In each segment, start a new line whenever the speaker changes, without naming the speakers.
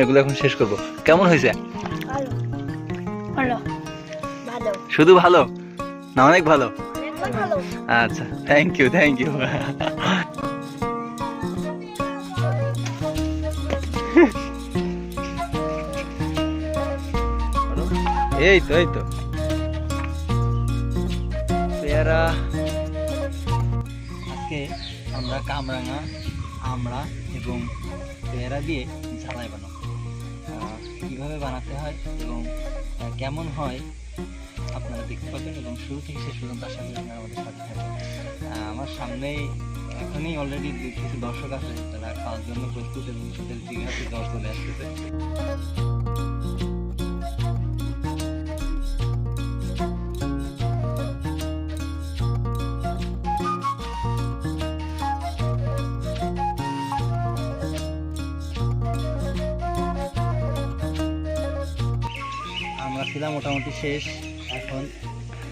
এগুলো এখন শেষ করব। কেমন হয়েছে? শুধু ভালো? না অনেক ভালো। আচ্ছা থ্যাংক ইউ থ্যাংক ইউ এই তো এই তো। পেয়ারা। আজকে আমরা কামরাঙা আমড়া এবং পেয়ারা দিয়ে ঝালাই বানাবো। কীভাবে বানাতে হয় এবং কেমন হয় আপনারা দেখতে পাবেন এবং শুরু থেকে শেষ পর্যন্ত আশা করি আপনারা আমাদের সাথে থাকবেন। আমার সামনেই এখনই অলরেডি কিছু দর্শক আছে, তারা খাওয়ার জন্য প্রস্তুত এবং তাদের জিজ্ঞাসা জল চলে আসতেছে ছিলাম মোটামুটি শেষ, এখন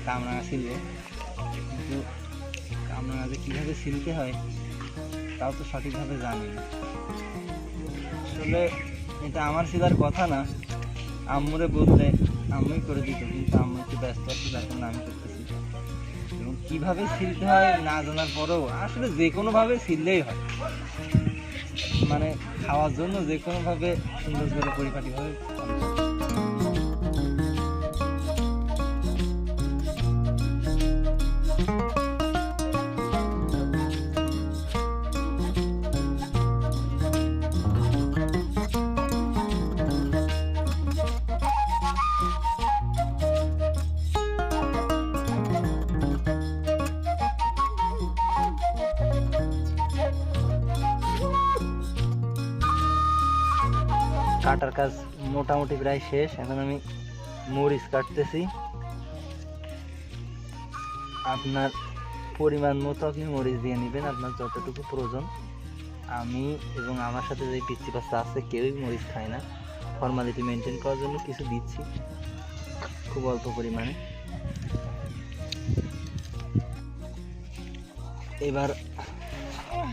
কামরাঙা ছিল কিন্তু কামরাঙা যে কীভাবে ছিলতে হয়, তাও তো সঠিকভাবে জানি না। আসলে এটা আমার ছিলার কথা না, আম্মুরে বললে আম্মুই করে দিত, কিন্তু আম্মু একটু ব্যস্ত আছে, যার কারণে আমি করতেছি। এবং কীভাবে ছিলতে হয় না জানার পরেও আসলে যে কোনোভাবে ছিললেই হয়। মানে খাওয়ার জন্য যে কোনোভাবে সুন্দর করে পরিপাটিভাবে কাটার কাজ মোটামুটি প্রায় শেষ। এখন আমি মরিচ কাটতেছি। আপনার পরিমাণ মতো আপনি মরিচ দিয়ে নেবেন, আপনার যতটুকু প্রয়োজন। আমি এবং আমার সাথে যে পিচ্ছি পাচ্ছা আছে, কেউই মরিচ খায় না। ফর্মালিটি মেনটেন করার জন্য কিছু দিচ্ছি। খুব অল্প পরিমাণে। এবার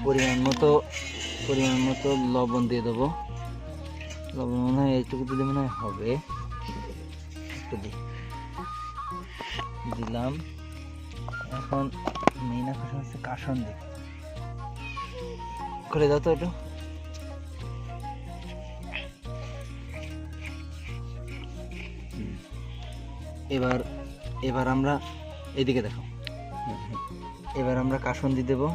পরিমাণ মতো পরিমাণ মতো লবণ দিয়ে দেবো। লবণ মনে হয় এইটুকু দিলে মনে হয় হবে। একটু দিলাম। এখন মেইন আকর্ষণ হচ্ছে কাসন দিই করে দাও তো একটু। এবার এবার আমরা এদিকে দেখো। এবার আমরা কাসন্দি দেবো।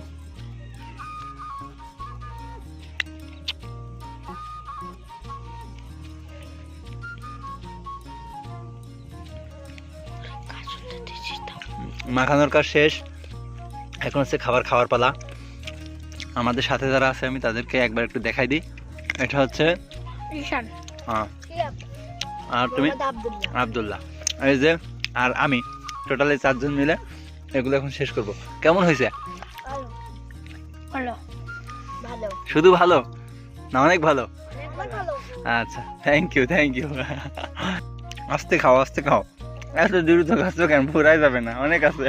মাখানোর কাজ শেষ। এখন হচ্ছে খাবার খাওয়ার পালা। আমাদের সাথে যারা আছে আমি তাদেরকে একবার একটু দেখাই দিই। এটা হচ্ছে
ঈশান।
হ্যাঁ, আর তুমি?
আবদুল্লাহ।
এই যে আর আমি টোটালি চারজন মিলে এগুলো এখন শেষ করব। কেমন হয়েছে?
ভালো। ভালো। ভালো।
শুধু ভালো? না অনেক ভালো?
ভালো।
আচ্ছা থ্যাংক ইউ থ্যাংক ইউ আস্তে খাও আস্তে খাও। এত দ্রুত তো কেন? ফুরাই যাবে না অনেক আছে।